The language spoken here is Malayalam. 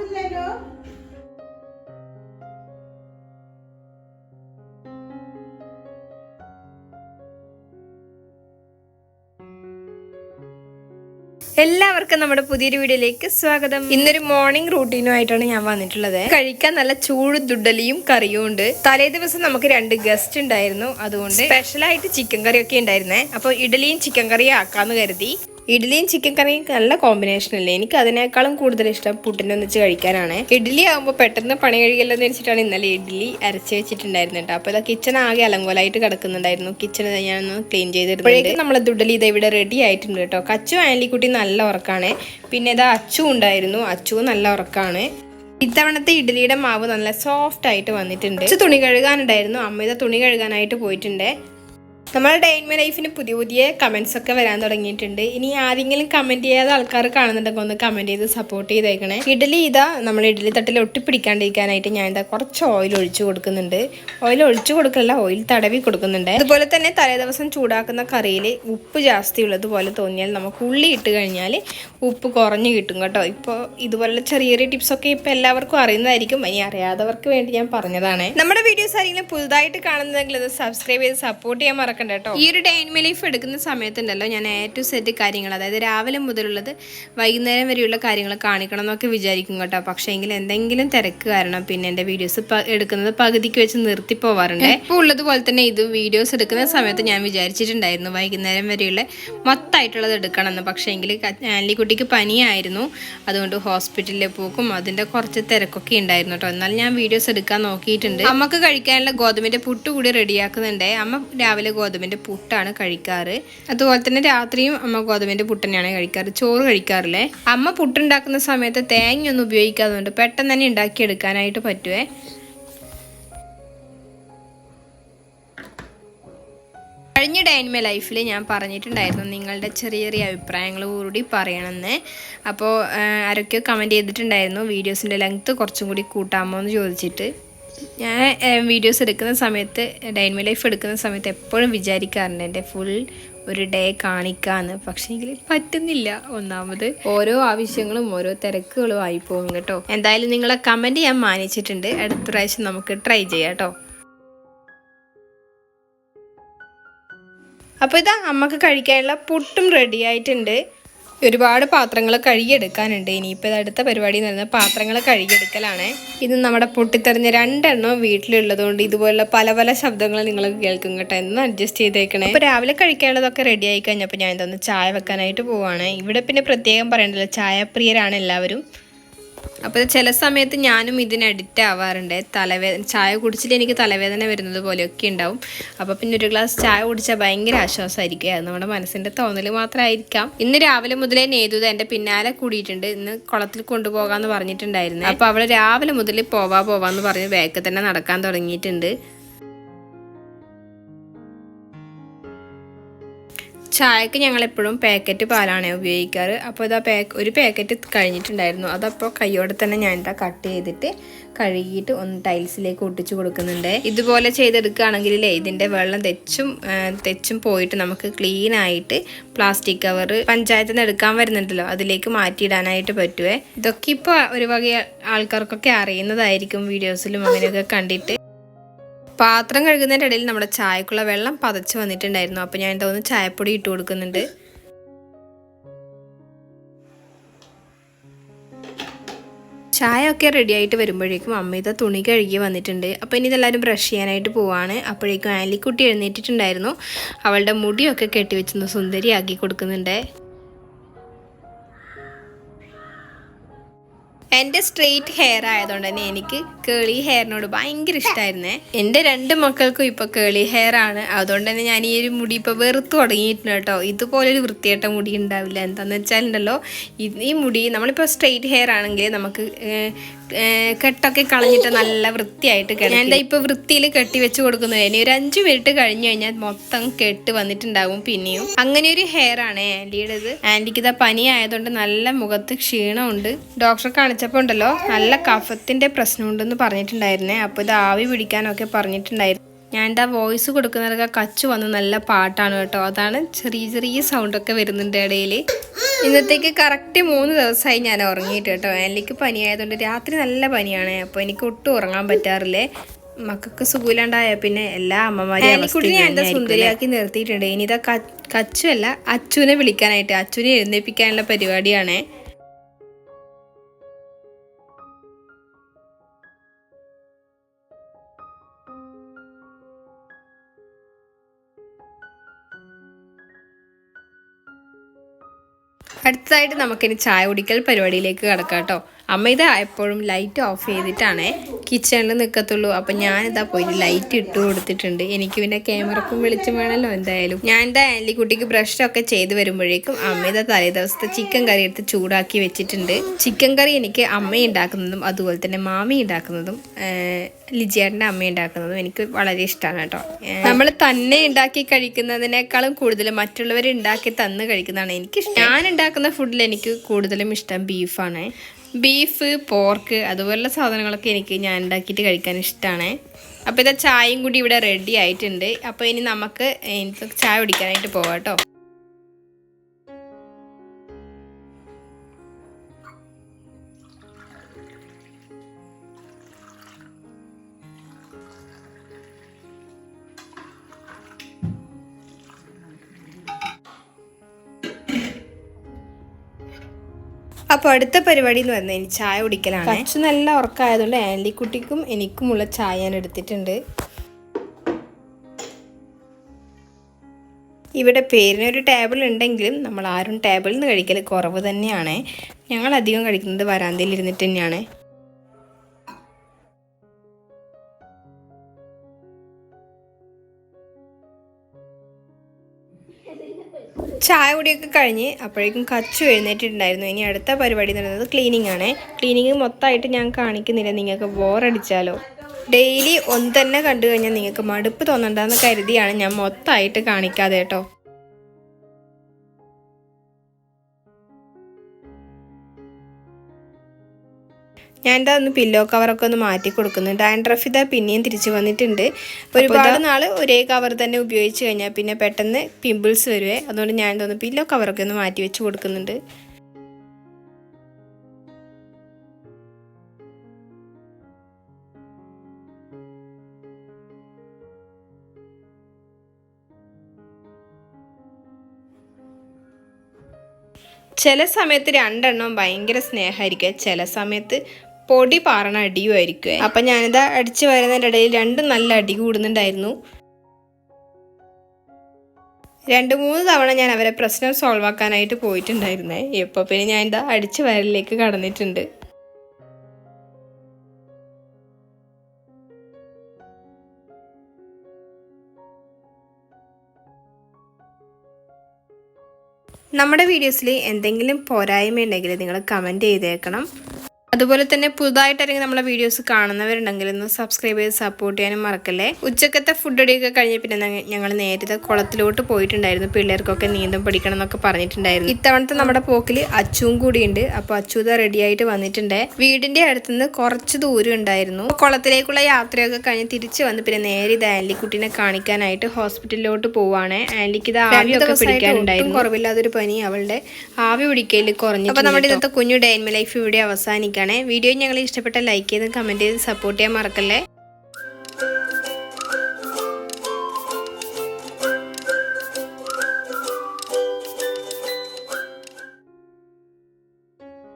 ക്ലാസ് ഇല്ലല്ലോ എല്ലാവർക്കും നമ്മുടെ പുതിയൊരു വീഡിയോയിലേക്ക് സ്വാഗതം. ഇന്നൊരു മോർണിംഗ് റൂട്ടീനുമായിട്ടാണ് ഞാൻ വന്നിട്ടുള്ളത്. കഴിക്കാൻ നല്ല ചൂട് ദുഡലിയും കറിയും ഉണ്ട്. തലേ ദിവസം നമുക്ക് രണ്ട് ഗസ്റ്റ് ഉണ്ടായിരുന്നു. അതുകൊണ്ട് സ്പെഷ്യലായിട്ട് ചിക്കൻ കറിയൊക്കെ ഉണ്ടായിരുന്നേ. അപ്പോൾ ഇഡലിയും ചിക്കൻ കറിയും ആക്കാന്ന് കരുതി. ഇഡ്ഡലിയും ചിക്കൻ കറിയും നല്ല കോമ്പിനേഷൻ അല്ലേ? എനിക്ക് അതിനേക്കാളും കൂടുതൽ ഇഷ്ടം പുട്ടിനെ ഒന്നിച്ച് കഴിക്കാനാണ്. ഇഡ്ഡലി ആകുമ്പോൾ പെട്ടെന്ന് പണി കഴിയല്ലോ എന്ന് വെച്ചിട്ടാണ് ഇന്നലെ ഇഡ്ഡലി അരച്ച് വെച്ചിട്ടുണ്ടായിരുന്നത് കേട്ടോ അപ്പോൾ ഇതാ കിച്ചൺ ആകെ അലങ്കോലായിട്ട് കിടക്കുന്നുണ്ടായിരുന്നു. കിച്ചൺ ഞാനൊന്ന് ക്ലീൻ ചെയ്തിരുന്നു നമ്മൾ ദുഡലി ഇത് ഇവിടെ റെഡി ആയിട്ടുണ്ട് കേട്ടോ കച്ചു ആൻലിക്കുട്ടി നല്ല ഉറക്കാണ്. പിന്നെ ഇതാ അച്ചു ഉണ്ടായിരുന്നു. അച്ചു നല്ല ഉറക്കാണ്. ഇത്തവണത്തെ ഇഡ്ഡലിയുടെ മാവ് നല്ല സോഫ്റ്റ് ആയിട്ട് വന്നിട്ടുണ്ട്. തുണി കഴുകാനുണ്ടായിരുന്നു. അമ്മ ഇതാ തുണി കഴുകാനായിട്ട് പോയിട്ടുണ്ട്. നമ്മുടെ ഡെയിൻമ ലൈഫിന് പുതിയ പുതിയ കമൻസ് ഒക്കെ വരാൻ തുടങ്ങിയിട്ടുണ്ട്. ഇനി ആരെങ്കിലും കമന്റ് ചെയ്യാതെ ആൾക്കാർ കാണുന്നുണ്ടെങ്കിൽ ഒന്ന് കമന്റ് ചെയ്ത് സപ്പോർട്ട് ചെയ്തേക്കണേ. ഇഡലി ഇതാ നമ്മൾ ഇഡലി തട്ടിൽ ഒട്ടിപ്പിടിക്കാണ്ടിരിക്കാനായിട്ട് ഞാൻ ഇതാ കുറച്ച് ഓയിൽ ഒഴിച്ചു കൊടുക്കുന്നുണ്ട്. ഓയിൽ ഒഴിച്ചു കൊടുക്കല്ല ഓയിൽ തടവി കൊടുക്കുന്നുണ്ട്. അതുപോലെ തന്നെ തലേ ദിവസം ചൂടാക്കുന്ന കറിയിൽ ഉപ്പ് ജാസ്തി ഉള്ളതുപോലെ തോന്നിയാൽ നമുക്ക് ഉള്ളി ഇട്ട് കഴിഞ്ഞാൽ ഉപ്പ് കുറഞ്ഞു കിട്ടും കേട്ടോ. ഇപ്പോൾ ഇതുപോലുള്ള ചെറിയ ചെറിയ ടിപ്സ് ഒക്കെ ഇപ്പോൾ എല്ലാവർക്കും അറിയുന്നതായിരിക്കും. ഇനി അറിയാത്തവർക്ക് വേണ്ടി ഞാൻ പറഞ്ഞതാണ്. നമ്മുടെ വീഡിയോസ് ആരെങ്കിലും പുതുതായിട്ട് കാണുന്നതെങ്കിൽ അത് സബ്സ്ക്രൈബ് ചെയ്ത് സപ്പോർട്ട് ചെയ്യാൻ മറക്കണ്ട കേട്ടോ. ഈ ഒരു ഡൈൻമി ലൈഫ് എടുക്കുന്ന സമയത്തുണ്ടല്ലോ ഞാൻ എ ടു സെറ്റ് കാര്യങ്ങൾ അതായത് രാവിലെ മുതലുള്ളത് വൈകുന്നേരം വരെയുള്ള കാര്യങ്ങൾ കാണിക്കണം എന്നൊക്കെ വിചാരിക്കും കേട്ടോ. പക്ഷേ എങ്കിൽ എന്തെങ്കിലും തിരക്ക് കാരണം പിന്നെ എന്റെ വീഡിയോസ് എടുക്കുന്നത് പകുതിക്ക് വെച്ച് നിർത്തി പോവാറുണ്ട്. ഇപ്പോൾ ഉള്ളതുപോലെ തന്നെ ഇത് വീഡിയോസ് എടുക്കുന്ന സമയത്ത് ഞാൻ വിചാരിച്ചിട്ടുണ്ടായിരുന്നു വൈകുന്നേരം വരെയുള്ള മൊത്തമായിട്ടുള്ളത് എടുക്കണമെന്ന്. പക്ഷേ എങ്കിൽ കുട്ടിക്ക് പനിയായിരുന്നു. അതുകൊണ്ട് ഹോസ്പിറ്റലിൽ പോക്കും അതിന്റെ കുറച്ച് തിരക്കൊക്കെ ഉണ്ടായിരുന്നു കേട്ടോ. എന്നാൽ ഞാൻ വീഡിയോസ് എടുക്കാൻ നോക്കിയിട്ടുണ്ട്. അമ്മയ്ക്ക് കഴിക്കാനുള്ള ഗോതമ്പിന്റെ പുട്ട് കൂടി റെഡിയാക്കുന്നുണ്ട് അമ്മ രാവിലെ ഗോതമ്പിന്റെ പുട്ടാണ് കഴിക്കാറ്. അതുപോലെ തന്നെ രാത്രിയും അമ്മ ഗോതമ്പിന്റെ പുട്ട് തന്നെയാണ് കഴിക്കാറ്. ചോറ് കഴിക്കാറില്ലേ? അമ്മ പുട്ടുണ്ടാക്കുന്ന സമയത്ത് തേങ്ങയൊന്നും ഉപയോഗിക്കാത്തതുകൊണ്ട് പെട്ടെന്ന് തന്നെ ഉണ്ടാക്കിയെടുക്കാനായിട്ട് പറ്റുവേ. കഴിഞ്ഞ ഡൈൻമ ലൈഫിൽ ഞാൻ പറഞ്ഞിട്ടുണ്ടായിരുന്നു നിങ്ങളുടെ ചെറിയ ചെറിയ അഭിപ്രായങ്ങൾ കൂടി പറയണമെന്ന്. അപ്പോൾ ആരൊക്കെയോ കമന്റ് ചെയ്തിട്ടുണ്ടായിരുന്നു. വീഡിയോസിന്റെ ലെങ്ത്ത് കുറച്ചും കൂടി കൂട്ടാമോ എന്ന് ചോദിച്ചിട്ട്. ഞാൻ വീഡിയോസ് എടുക്കുന്ന സമയത്ത് ഡൈൻമ ലൈഫ് എടുക്കുന്ന സമയത്ത് എപ്പോഴും വിചാരിക്കാറുണ്ട് എന്റെ ഫുൾ ഒരു ഡേ കാണിക്കാന്ന്. പക്ഷേങ്കിൽ പറ്റുന്നില്ല ഒന്നാമത്. ഓരോ ആവശ്യങ്ങളും ഓരോ തിരക്കുകളും ആയി പോകും കേട്ടോ. എന്തായാലും നിങ്ങളെ കമന്റ് ഞാൻ മാനിച്ചിട്ടുണ്ട്. അടുത്ത പ്രാവശ്യം നമുക്ക് ട്രൈ ചെയ്യാം കേട്ടോ. അപ്പോൾ ഇതാ അമ്മയ്ക്ക് കഴിക്കാനുള്ള പുട്ടും റെഡി ആയിട്ടുണ്ട്. ഒരുപാട് പാത്രങ്ങൾ കഴുകിയെടുക്കാനുണ്ട്. ഇനിയിപ്പോൾ അടുത്ത പരിപാടി എന്ന് പറയുന്നത് പാത്രങ്ങൾ കഴുകിയെടുക്കലാണ്. ഇത് നമ്മുടെ പൊട്ടിത്തെറിഞ്ഞ രണ്ടെണ്ണം വീട്ടിലുള്ളതുകൊണ്ട് ഇതുപോലുള്ള പല പല ശബ്ദങ്ങൾ നിങ്ങൾ കേൾക്കും കേട്ടോ. എന്ന് അഡ്ജസ്റ്റ് ചെയ്തേക്കണേ. ഇപ്പോൾ രാവിലെ കഴിക്കാനുള്ളതൊക്കെ റെഡി ആയി കഴിഞ്ഞപ്പോൾ ഞാൻ ഇതൊന്ന് ചായ വെക്കാനായിട്ട് പോവുകയാണ് ഇവിടെ പിന്നെ പ്രത്യേകം പറയണ്ടല്ലോ ചായപ്രിയരാണ് എല്ലാവരും. അപ്പോൾ ചില സമയത്ത് ഞാനും ഇതിന് അഡിക്റ്റ് ആവാറുണ്ട്. തലവേദന ചായ കുടിച്ചിട്ട് എനിക്ക് തലവേദന വരുന്നത് പോലെയൊക്കെ ഉണ്ടാവും. അപ്പോൾ പിന്നെ ഒരു ഗ്ലാസ് ചായ കുടിച്ചാൽ ഭയങ്കര ആശ്വാസമായിരിക്കും അത് നമ്മുടെ മനസ്സിന്റെ തോന്നൽ മാത്രമായിരിക്കാം. ഇന്ന് രാവിലെ മുതലേ നേതുത എന്റെ പിന്നാലെ കൂടിയിട്ടുണ്ട്. ഇന്ന് കുളത്തിൽ കൊണ്ടുപോകാമെന്ന് പറഞ്ഞിട്ടുണ്ടായിരുന്നു. അപ്പോൾ അവൾ രാവിലെ മുതൽ പോവാ പോവാന്ന് പറഞ്ഞ് ബാക്കിൽ തന്നെ നടക്കാൻ തുടങ്ങിയിട്ടുണ്ട്. ചായക്ക് ഞങ്ങൾ എപ്പോഴും പാക്കറ്റ് പാലാണ് ഉപയോഗിക്കാറ്. അപ്പോൾ ഇതാ പാക്ക് ഒരു പാക്കറ്റ് കഴിഞ്ഞിട്ടുണ്ടായിരുന്നു. അതപ്പോൾ കയ്യോടെ തന്നെ ഞാൻ ഇതാ കട്ട് ചെയ്തിട്ട് കഴുകിയിട്ട് ഒന്ന് ടൈൽസിലേക്ക് ഒട്ടിച്ചു കൊടുക്കുന്നുണ്ട്. ഇതുപോലെ ചെയ്തെടുക്കുകയാണെങ്കിൽ ഇതിന്റെ വെള്ളം തെച്ചും തെച്ചും പോയിട്ട് നമുക്ക് ക്ലീൻ ആയിട്ട് പ്ലാസ്റ്റിക് കവർ പഞ്ചായത്തിൽ നിന്ന് എടുക്കാൻ വരുന്നുണ്ടല്ലോ. അതിലേക്ക് മാറ്റിയിടാനായിട്ട് പറ്റുവേ. ഇതൊക്കെ ഇപ്പോൾ ഒരു വക ആൾക്കാർക്കൊക്കെ അറിയുന്നതായിരിക്കും. വീഡിയോസിലും അങ്ങനെയൊക്കെ കണ്ടിട്ട്. പാത്രം കഴുകുന്നതിന്റെ ഇടയിൽ നമ്മുടെ ചായക്കുള്ള വെള്ളം പതച്ച് വന്നിട്ടുണ്ടായിരുന്നു. അപ്പോൾ ഞാൻ തോന്നുന്നു ചായപ്പൊടി ഇട്ട് കൊടുക്കുന്നുണ്ട്. ചായ ഒക്കെ റെഡി ആയിട്ട് വരുമ്പോഴേക്കും അമ്മ ഇത് തുണി കഴുകി വന്നിട്ടുണ്ട്. അപ്പോൾ ഇനി ഇതെല്ലാവരും ബ്രഷ് ചെയ്യാനായിട്ട് പോവാണ്. അപ്പോഴേക്കും ആലിക്കുട്ടി എഴുന്നേറ്റിട്ടുണ്ടായിരുന്നു. അവളുടെ മുടിയൊക്കെ കെട്ടിവെച്ചൊന്ന് സുന്ദരിയാക്കി കൊടുക്കുന്നുണ്ട്. എന്റെ സ്ട്രെയിറ്റ് ഹെയർ ആയതുകൊണ്ട് തന്നെ എനിക്ക് കേളി ഹെയറിനോട് ഭയങ്കര ഇഷ്ടമായിരുന്നേ എന്റെ രണ്ട് മക്കൾക്കും ഇപ്പോൾ കേളി ഹെയർ ആണ്. അതുകൊണ്ട് തന്നെ ഞാൻ ഈ ഒരു മുടി ഇപ്പോൾ വെറുത്ത് തുടങ്ങിയിട്ടുണ്ട് കേട്ടോ. ഇതുപോലൊരു വൃത്തിയായിട്ട മുടി ഉണ്ടാവില്ല. എന്താണെന്ന് വെച്ചാലുണ്ടല്ലോ ഈ മുടി നമ്മളിപ്പോൾ സ്ട്രെയിറ്റ് ഹെയർ ആണെങ്കിൽ നമുക്ക് കെട്ടൊക്കെ കളഞ്ഞിട്ട് നല്ല വൃത്തിയായിട്ട് ഞാൻ എന്താ ഇപ്പോൾ വൃത്തിയിൽ കെട്ടി വെച്ച് കൊടുക്കുന്നത്. ഇനി ഒരു അഞ്ച് മിനിറ്റ് കഴിഞ്ഞു കഴിഞ്ഞാൽ മൊത്തം കെട്ട് വന്നിട്ടുണ്ടാവും പിന്നെയും. അങ്ങനെ ഒരു ഹെയർ ആണ് ആന്റിയുടേത്. ആന്റിക്ക് ഇതാ പനി ആയതുകൊണ്ട് നല്ല മുഖത്ത് ക്ഷീണമുണ്ട്. ഡോക്ടറെ കാണിച്ചപ്പോൾ ഉണ്ടല്ലോ നല്ല കഫത്തിന്റെ പ്രശ്നമുണ്ടെന്ന് പറഞ്ഞിട്ടുണ്ടായിരുന്നേ. അപ്പോൾ ഇത് ആവി പിടിക്കാനൊക്കെ പറഞ്ഞിട്ടുണ്ടായിരുന്നു. ഞാൻ എന്താ വോയിസ് കൊടുക്കുന്നതൊക്കെ കച്ചു വന്ന് നല്ല പാട്ടാണ് കേട്ടോ. അതാണ് ചെറിയ ചെറിയ സൗണ്ടൊക്കെ വരുന്നുണ്ട് ഇടയിൽ ഇന്നത്തേക്ക് കറക്റ്റ് മൂന്ന് ദിവസമായി ഞാൻ ഉറങ്ങിയിട്ട് കേട്ടോ. എനിക്ക് പനിയായതുകൊണ്ട് രാത്രി നല്ല പനിയാണ്. അപ്പോൾ എനിക്ക് ഒട്ടും ഉറങ്ങാൻ പറ്റാറില്ലേ. മക്കൾക്ക് സുഖമില്ലാണ്ടായ പിന്നെ എല്ലാ അമ്മമാരെയും ഞാൻ എന്താ സുന്ദരിയാക്കി നിർത്തിയിട്ടുണ്ട്. ഇനി ഇതാ കച്ചു അല്ല അച്ചുവിനെ വിളിക്കാനായിട്ട്. അച്ചുവിനെ എഴുന്നേൽപ്പിക്കാനുള്ള പരിപാടിയാണേ. അടുത്തതായിട്ട് നമുക്കിനി ചായ കുടിക്കൽ പരിപാടിയിലേക്ക് കടക്കാം കേട്ടോ. അമ്മ ഇത് എപ്പോഴും ലൈറ്റ് ഓഫ് ചെയ്തിട്ടാണ് കിച്ചണിൽ നിൽക്കത്തുള്ളൂ അപ്പം ഞാനിതാ പോയി ലൈറ്റ് ഇട്ട് കൊടുത്തിട്ടുണ്ട്. എനിക്ക് പിന്നെ ക്യാമറക്കും വെളിച്ചം വേണമല്ലോ എന്തായാലും. ഞാൻ എന്റെ ആൻലിക്കുട്ടിക്ക് ബ്രഷൊക്കെ ചെയ്ത് വരുമ്പോഴേക്കും അമ്മ ഇതാ തലേ ദിവസത്തെ ചിക്കൻ കറി എടുത്ത് ചൂടാക്കി വെച്ചിട്ടുണ്ട്. ചിക്കൻ കറി എനിക്ക് അമ്മ ഉണ്ടാക്കുന്നതും അതുപോലെ തന്നെ മാമി ഉണ്ടാക്കുന്നതും ലിജിയാടിന്റെ അമ്മ ഉണ്ടാക്കുന്നതും എനിക്ക് വളരെ ഇഷ്ടമാണ് കേട്ടോ. നമ്മൾ തന്നെ ഉണ്ടാക്കി കഴിക്കുന്നതിനേക്കാളും കൂടുതൽ മറ്റുള്ളവർ ഉണ്ടാക്കി തന്ന് കഴിക്കുന്നതാണ് എനിക്ക് ഞാൻ ഉണ്ടാക്കുന്ന ഫുഡിൽ എനിക്ക് കൂടുതലും ഇഷ്ടം ബീഫാണ് ബീഫ് പോർക്ക് അതുപോലുള്ള സാധനങ്ങളൊക്കെ എനിക്ക് ഞാൻ ഉണ്ടാക്കിയിട്ട് കഴിക്കാൻ ഇഷ്ടമാണ് അപ്പോൾ ഇതാ ചായയും കൂടി ഇവിടെ റെഡി ആയിട്ടുണ്ട്. അപ്പോൾ ഇനി നമുക്ക് ചായ കുടിക്കാനായിട്ട് പോവാം കേട്ടോ അപ്പോൾ അടുത്ത പരിപാടി എന്ന് പറഞ്ഞാൽ എനിക്ക് ചായ കുടിക്കലാണ്. കുറച്ച് നല്ല ഉറക്കമായതുകൊണ്ട് ആൻലിക്കുട്ടിക്കും എനിക്കുമുള്ള ചായ ഞാൻ എടുത്തിട്ടുണ്ട്. ഇവിടെ പേരിനൊരു ടേബിൾ ഉണ്ടെങ്കിലും നമ്മൾ ആരും ടേബിളിൽ നിന്ന് കഴിക്കൽ കുറവ് തന്നെയാണ്. ഞങ്ങൾ അധികം കഴിക്കുന്നത് വരാന്തയിൽ ഇരുന്നിട്ട് തന്നെയാണ്. ചായ കുടിയൊക്കെ കഴിഞ്ഞ് അപ്പോഴേക്കും കച്ചു എഴുന്നേറ്റിട്ടുണ്ടായിരുന്നു. ഇനി അടുത്ത പരിപാടി എന്ന് പറയുന്നത് ക്ലീനിങ് ആണ്. ക്ലീനിങ് മൊത്തമായിട്ട് ഞാൻ കാണിക്കുന്നില്ല. നിങ്ങൾക്ക് ബോറടിച്ചാലോ ഡെയിലി ഒന്ന് തന്നെ കണ്ടു കഴിഞ്ഞാൽ നിങ്ങൾക്ക് മടുപ്പ് തോന്നണ്ടെന്ന് കരുതിയാണ് ഞാൻ മൊത്തമായിട്ട് കാണിക്കാതെ കേട്ടോ. ഞാൻ എന്താ ഒന്ന് പില്ലോ കവറൊക്കെ ഒന്ന് മാറ്റി കൊടുക്കുന്നുണ്ട്. ഡാൻഡ്രഫ് ഇതാ പിന്നെയും തിരിച്ചു വന്നിട്ടുണ്ട്. ഒരുപാട് നാൾ ഒരേ കവർ തന്നെ ഉപയോഗിച്ച് കഴിഞ്ഞാൽ പിന്നെ പെട്ടെന്ന് പിമ്പിൾസ് വരുവേ. അതുകൊണ്ട് ഞാൻ തോന്നുന്നു പില്ലോ കവറൊക്കെ ഒന്ന് മാറ്റി വെച്ച് കൊടുക്കുന്നുണ്ട്. ചില സമയത്ത് രണ്ടെണ്ണം ഭയങ്കര സ്നേഹമായിരിക്കും. ചില സമയത്ത് പൊടി പാറണ അടിയുമായിരിക്കും അപ്പം ഞാനിത് അടിച്ചു വരുന്നതിന്റെ ഇടയിൽ രണ്ടും നല്ല അടി കൂടുന്നുണ്ടായിരുന്നു. രണ്ട് മൂന്ന് തവണ ഞാൻ അവരെ പ്രശ്നം സോൾവ് ആക്കാനായിട്ട് പോയിട്ടുണ്ടായിരുന്നേ. ഇപ്പോൾ പിന്നെ ഞാൻ ഇതാ അടിച്ചു വരലിലേക്ക് കടന്നിട്ടുണ്ട്. നമ്മുടെ വീഡിയോസിൽ എന്തെങ്കിലും പോരായ്മ ഉണ്ടെങ്കിൽ നിങ്ങൾ കമന്റ് ചെയ്തേക്കണം. അതുപോലെ തന്നെ പുതുതായിട്ടായിരിക്കും നമ്മളെ വീഡിയോസ് കാണുന്നവരുണ്ടെങ്കിൽ ഒന്ന് സബ്സ്ക്രൈബ് ചെയ്ത് സപ്പോർട്ട് ചെയ്യാനും മറക്കല്ലേ. ഉച്ചക്കത്തെ ഫുഡ് അടിയൊക്കെ കഴിഞ്ഞ പിന്നെ ഞങ്ങൾ നേരത്തെ കുളത്തിലോട്ട് പോയിട്ടുണ്ടായിരുന്നു. പിള്ളേർക്കൊക്കെ നീന്തം പഠിക്കണം എന്നൊക്കെ പറഞ്ഞിട്ടുണ്ടായിരുന്നു. ഇത്തവണത്തെ നമ്മുടെ പോക്കിൽ അച്ചുവും കൂടിയുണ്ട്. അപ്പോൾ അച്ചുത റെഡി ആയിട്ട് വന്നിട്ടുണ്ട്. വീടിന്റെ അടുത്തുനിന്ന് കുറച്ച് ദൂരം ഉണ്ടായിരുന്നു. കുളത്തിലേക്കുള്ള യാത്രയൊക്കെ കഴിഞ്ഞ് തിരിച്ചു വന്ന് പിന്നെ നേരെ ഇത് ആൻലിക്കുട്ടിനെ കാണിക്കാനായിട്ട് ഹോസ്പിറ്റലിലോട്ട് പോവാണ്. ആൻലിക്ക് ഇത് ആവിയൊക്കെ പിടിക്കാനുണ്ടായിരുന്നു. കുറവില്ലാതൊരു പനി അവളുടെ ആവി പിടിക്കൽ കുറഞ്ഞു അപ്പോൾ നമ്മുടെ ഇന്നത്തെ കുഞ്ഞു ഡൈൻമ ലൈഫ് ഇവിടെ അവസാനിക്കുകയാണ് വീഡിയോ ഞങ്ങൾ ഇഷ്ടപ്പെട്ട ലൈക്ക് ചെയ്ത് കമന്റ് ചെയ്ത് സപ്പോർട്ട് ചെയ്യാൻ മറക്കല്ലേ?